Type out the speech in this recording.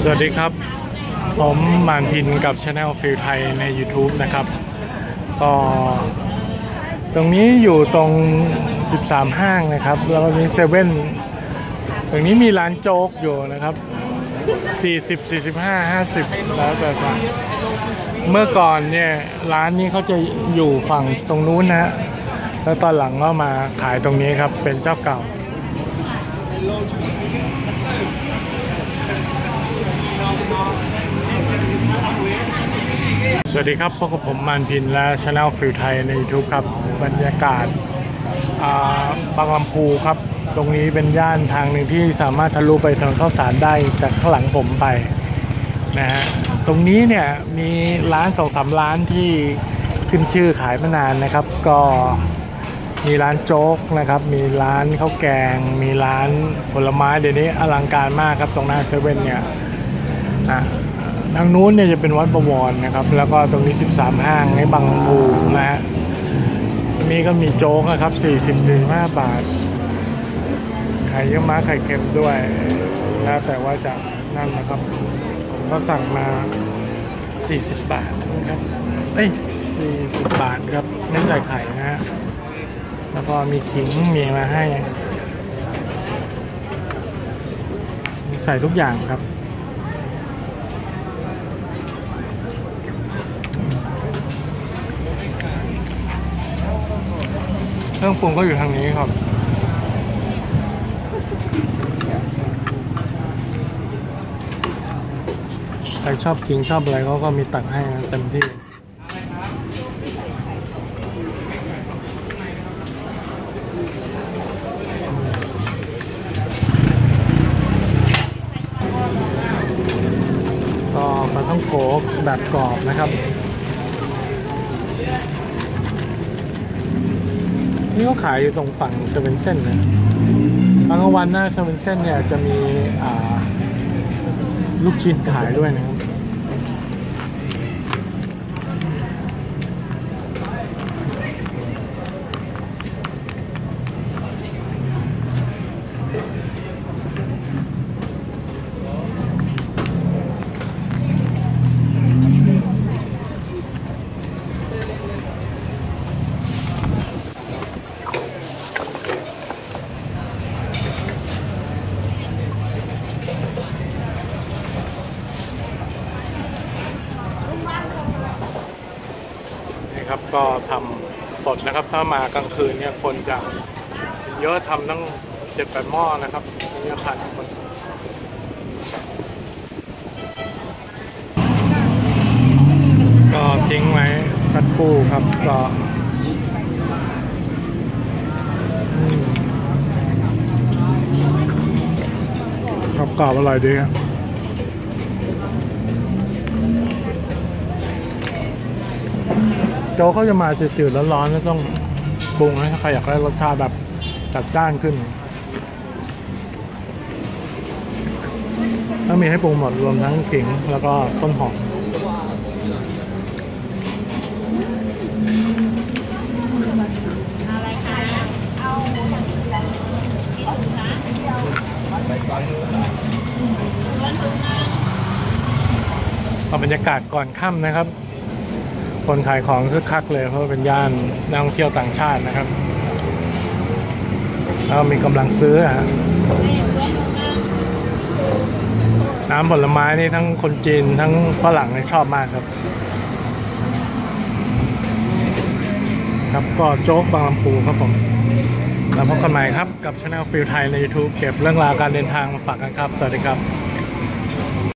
สวัสดีครับ ผมมานพินกับช anel ฟิลไทยใน YouTube นะครับก็ตรงนี้อยู่ตรง 13 ห้างนะครับ แล้วก็มีเซเว่นตรงนี้มีร้านโจ๊กอยู่นะครับ 40 45 50 แล้วแต่สั่งเมื่อก่อนเนี่ยร้านนี้เขาจะอยู่ฝั่งตรงนู้นนะ แล้วตอนหลังก็มาขายตรงนี้ครับเป็นเจ้าเก่า สวัสดีครับพบกับผมมานพินและช anel ฟิลไทยใน YouTube ครับบรรยากาศาบางลำพูครับ ตรงนี้เป็นย่านทางหนึ่งที่สามารถทะลุไปถนนข้าวสารได้จากข้างหลังผมไปนะฮะตรงนี้เนี่ยมีร้านสองสามร้านที่ขึ้นชื่อขายมานานนะครับ ก็มีร้านโจ๊กนะครับ มีร้านข้าวแกง มีร้านผลไม้เดี๋ยวนี้อลังการมากครับตรงหน้าเซเว่นเนี่ย อะทางนู้นเนี่ยจะเป็นวัดประวรนะครับ แล้วก็ตรงนี้ 13 ห้างในบางลำพูนะฮะนี้ก็มีโจ๊กนะครับ 40 45 บาท ไข่เยี่ยม้าไข่เค็มด้วย แล้วแต่ว่าจะนั่นนะครับ ผมก็สั่งมา 40 บาทนะครับ เอ้ย 40 บาทครับ ไม่ใส่ไข่นะฮะ แล้วก็มีขิงมีมาให้ ใส่ทุกอย่างครับ เครื่องปรุงก็อยู่ทางนี้ครับใครชอบกินชอบอะไรเขาก็มีตักให้นะเต็มที่ก็ปลาท่องโกแบบกรอบนะครับ นี่ก็ขายอยู่ตรงฝั่งเซเว่นเซนนะบางวันหน้าเซเว่นเซนเนี่ยจะมีลูกชิ้นขายด้วยนะครับ ครับ ก็ทำสดนะครับ ถ้ามากลางคืนเนี่ยคนจะเยอะทำตั้งเจ็ดแปดหม้อนะครับเนี่ยพันคนก็ทิ้งไว้สักครู่ครับก็ครับกรอบอร่อยดีครับ โจ๊กเขาจะมาจืดๆร้อนๆก็ต้องปรุงให้ถ้าใครอยากได้รสชาติแบบจัดจ้านขึ้นต้องมีให้ปรุงหมดรวมทั้งขิงแล้วก็ต้นหอมเอาบรรยากาศก่อนค่ำนะครับ คนขายของคึกคักเลยเพราะเป็นย่านนักท่องเที่ยวต่างชาตินะครับแล้วมีกำลังซื้อฮะน้ำผลไม้นี่ทั้งคนจีนทั้งฝรั่งนี่ชอบมากครับ ครับก็โจ๊กบางลำพูครับผมแล้วพบกันใหม่ครับกับช anel ฟิลไทยใน YouTube เก็บเรื่องราวการเดินทางมาฝากกันครับ สวัสดีครับ